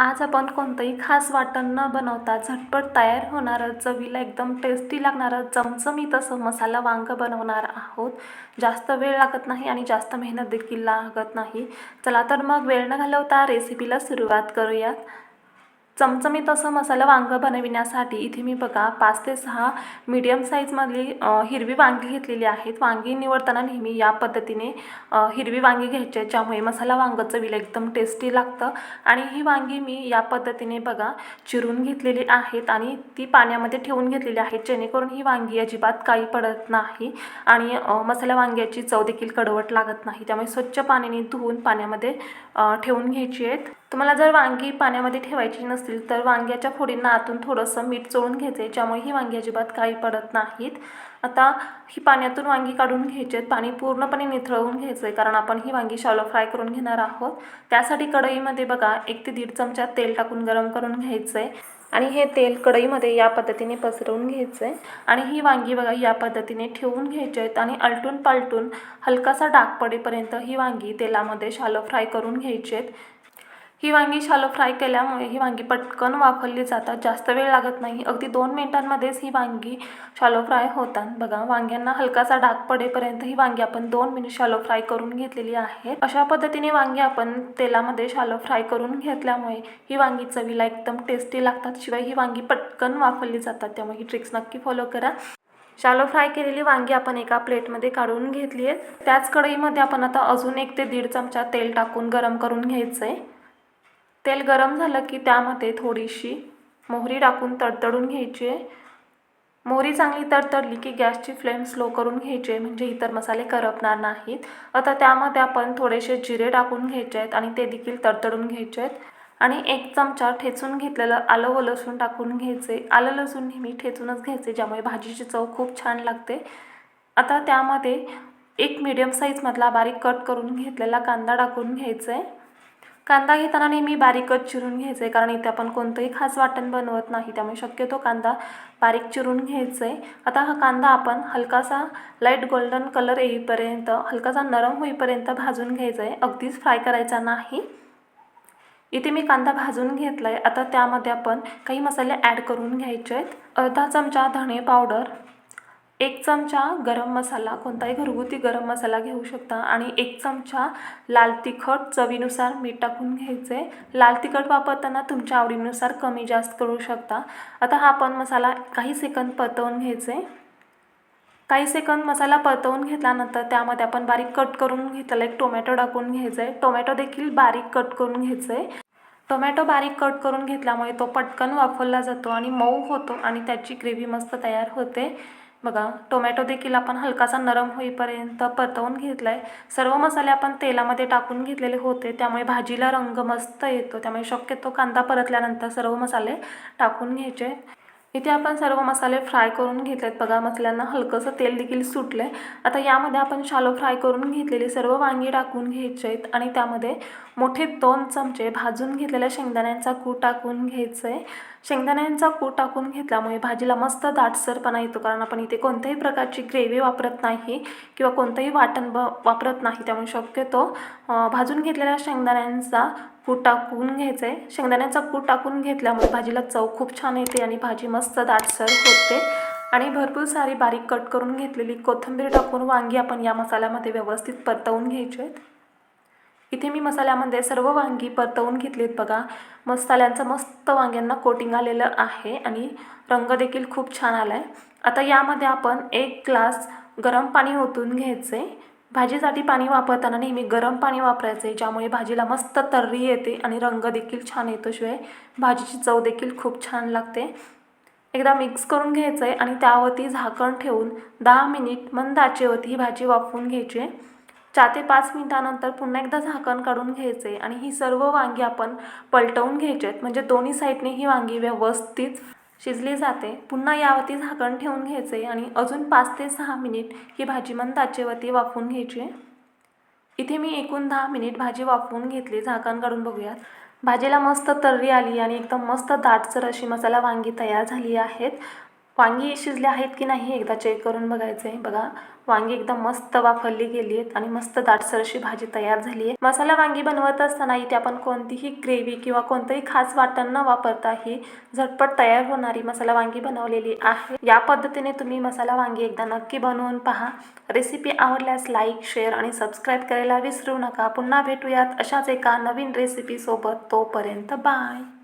आज आपण कोणतंही खास वाटण न बनवता झटपट तयार होणारं चवीला एकदम टेस्टी लागणारं चमचमीत असं मसाला वांग बनवणार आहोत. जास्त वेळ लागत नाही आणि जास्त मेहनत देखील लागत नाही. चला तर मग वेळ न घालवता रेसिपीला सुरुवात करूयात. चमचमीत असं मसाला वांगं बनविण्यासाठी इथे मी बघा पाच ते सहा मीडियम साईजमधली हिरवी वांगी घेतलेली आहेत. वांगी निवडताना नेहमी या पद्धतीने हिरवी वांगी घ्यायची आहे ज्यामुळे मसाला वांगं चवीला एकदम टेस्टी लागतं. आणि ही वांगी मी या पद्धतीने बघा चिरून घेतलेली आहेत आणि ती पाण्यामध्ये ठेवून घेतलेली आहेत. जेणेकरून ही वांगी अजिबात काही पडत नाही आणि मसाला वांग्याची चव देखील कडवट लागत नाही. त्यामुळे स्वच्छ पाण्याने धुवून पाण्यामध्ये ठेवून घ्यायची आहेत. तुम्हाला जर वांगी पाण्यामध्ये ठेवायची नसतील तर वांग्याच्या फोडींना आतून थोडंसं मीठ चोळून घ्यायचं आहे ज्यामुळे ही वांगी अजिबात काही पडत नाहीत. आता ही पाण्यातून वांगी काढून घ्यायची आहेत पाणी पूर्णपणे निथळवून घ्यायचं आहे कारण आपण ही वांगी शालो फ्राय करून घेणार आहोत. त्यासाठी कढईमध्ये बघा एक ते दीड चमचा तेल टाकून गरम करून घ्यायचं आहे आणि हे तेल कढईमध्ये या पद्धतीने पसरवून घ्यायचं आहे आणि ही वांगी बघा या पद्धतीने ठेवून घ्यायची आहेत. आणि अलटून पालटून हलकासा डाग पडेपर्यंत ही वांगी तेलामध्ये शालो फ्राय करून घ्यायची आहेत. ही वांगी शालो फ्राय केल्यामुळे ही वांगी पटकन वापरली जातात. जास्त वेळ लागत नाही. अगदी दोन मिनिटांमध्येच ही वांगी शालो फ्राय होतात. बघा वांग्यांना हलकासा डाग पडेपर्यंत ही वांगी आपण दोन मिनिट शालो फ्राय करून घेतलेली आहे. अशा पद्धतीने वांगी आपण तेलामध्ये शालो फ्राय करून घेतल्यामुळे ही वांगी चवीला एकदम टेस्टी लागतात. शिवाय ही वांगी पटकन वापरली जातात. त्यामुळे ही ट्रिक्स नक्की फॉलो करा. शालो फ्राय केलेली वांगी आपण एका प्लेटमध्ये काढून घेतली आहे. त्याच कढईमध्ये आपण आता अजून एक ते दीड चमचा तेल टाकून गरम करून घ्यायचं आहे तेल गरम झालं की त्यामध्ये थोडीशी मोहरी टाकून तडतडून घ्यायची. आहे मोहरी चांगली तडतडली की गॅसची फ्लेम स्लो करून घ्यायची आहे म्हणजे इतर मसाले करपणार नाहीत. आता त्यामध्ये आपण थोडेसे जिरे टाकून घ्यायचे आहेत आणि ते देखील तडतडून घ्यायचे आहेत. आणि एक चमचा ठेचून घेतलेलं आलं व लसूण टाकून घ्यायचे. आलं लसूण नेहमी ठेचूनच घ्यायचे ज्यामुळे भाजीची चव खूप छान लागते. आता त्यामध्ये एक मीडियम साईजमधला बारीक कट करून घेतलेला कांदा टाकून घ्यायचा. आहे कांदा घेताना नेहमी बारीकच चिरून घ्यायचं आहे कारण इथे आपण कोणतंही खास वाटण बनवत नाही त्यामुळे शक्यतो कांदा बारीक चिरून घ्यायचं आहे आता हा कांदा आपण हलकासा लाइट गोल्डन कलर येईपर्यंत हलकासा नरम होईपर्यंत भाजून घ्यायचा आहे अगदीच फ्राय करायचा नाही. इथे मी कांदा भाजून घेतला आहे आता त्यामध्ये आपण काही मसाले ॲड करून घ्यायचे आहेत अर्धा चमचा धणे पावडर एक चमचा गरम मसाला कोणताही घरगुती गरम मसाला घेऊ शकता. आणि एक चमचा लाल तिखट चवीनुसार मीठ टाकून घ्यायचं. आहे लाल तिखट वापरताना तुमच्या आवडीनुसार कमी जास्त करू शकता. आता हा आपण मसाला काही सेकंद परतवून घ्यायचं. आहे काही सेकंद मसाला परतवून घेतल्यानंतर त्यामध्ये आपण बारीक कट करून घेतलेला एक टोमॅटो टाकून घ्यायचा. आहे टोमॅटो देखील बारीक कट करून घ्यायचं. आहे टोमॅटो बारीक कट करून घेतल्यामुळे तो पटकन वाफरला जातो आणि मऊ होतो आणि त्याची ग्रेव्ही मस्त तयार होते. बघा टोमॅटो देखील आपण हलकासा नरम होईपर्यंत परतवून घेतला आहे सर्व मसाले आपण तेलामध्ये टाकून घेतलेले होते. त्यामुळे भाजीला रंग मस्त येतो. त्यामुळे शक्यतो कांदा परतल्यानंतर सर्व मसाले टाकून घ्यायचे. इथे आपण सर्व मसाले फ्राय करून घेतलेत. बघा मसाल्यांना हलकंसं तेल देखील सुटलं आहे आता यामध्ये आपण शालो फ्राय करून घेतलेली सर्व वांगी टाकून घ्यायचे आहेत आणि त्यामध्ये मोठे दोन चमचे भाजून घेतलेल्या शेंगदाण्यांचा कूट टाकून घ्यायचं आहे शेंगदाण्यांचा कूट टाकून घेतल्यामुळे भाजीला मस्त दाटसरपणा येतो कारण आपण इथे कोणत्याही प्रकारची ग्रेव्ही वापरत नाही किंवा कोणतंही वाटण ब वापरत नाही. त्यामुळे शक्यतो भाजून घेतलेल्या शेंगदाण्यांचा कूट टाकून घ्यायचं आहे शेंगदाण्याचा कूट टाकून घेतल्यामुळे भाजीला चव खूप छान येते आणि भाजी मस्त दाटसर होते. आणि भरपूर सारी बारीक कट करून घेतलेली कोथिंबीर टाकून वांगी आपण या मसाल्यामध्ये व्यवस्थित परतवून घ्यायचे आहेत. इथे मी मसाल्यामध्ये सर्व वांगी परतवून घेतलीत बघा. मसाल्यांचं मस्त वांग्यांना कोटिंग आलेलं आहे आणि रंग देखील खूप छान आला आहे आता यामध्ये आपण एक ग्लास गरम पाणी ओतून घ्यायचं आहे भाजीसाठी पाणी वापरताना नेहमी गरम पाणी वापरायचे ज्यामुळे भाजीला मस्त तर्री येते आणि रंग देखील छान येतो. शिवाय भाजीची चव देखील खूप छान लागते. एकदा मिक्स करून घ्यायचं आहे आणि त्यावरती झाकण ठेवून दहा मिनिट मंद आचेवरती ही भाजी वाफवून घ्यायची. आहे चार ते पाच मिनिटानंतर पुन्हा एकदा झाकण काढून घ्यायचे आणि ही सर्व वांगी आपण पलटवून घ्यायची आहेत. म्हणजे दोन्ही साईडने ही वांगी व्यवस्थित शिजली जाते. पुन्हा यावरती झाकण ठेवून घ्यायचे आणि अजून पाच ते सहा मिनिट ही भाजी मंद आचेवरती वाफवून घ्यायची. आहे इथे मी एकूण दहा मिनिट भाजी वाफवून घेतली. झाकण काढून बघूयात. भाजीला मस्त तर्री आली आणि एकदम मस्त दाटसर अशी मसाला वांगी तयार झाली आहेत. वांगी शिजले आहेत की नाही एकदा चेक करून बघायचं आहे बघा वांगी एकदम मस्त वाफरली गेली आहेत आणि मस्त दाटसर अशी भाजी तयार झाली आहे मसाला वांगी बनवत असताना इथे आपण कोणतीही ग्रेव्ही किंवा कोणतंही खास वाटण न वापरता ही झटपट तयार होणारी मसाला वांगी बनवलेली आहे. या पद्धतीने तुम्ही मसाला वांगी एकदा नक्की बनवून पहा. रेसिपी आवडल्यास लाईक शेअर आणि सबस्क्राईब करायला विसरू नका. पुन्हा भेटूयात अशाच एका नवीन रेसिपी सोबत. तोपर्यंत बाय.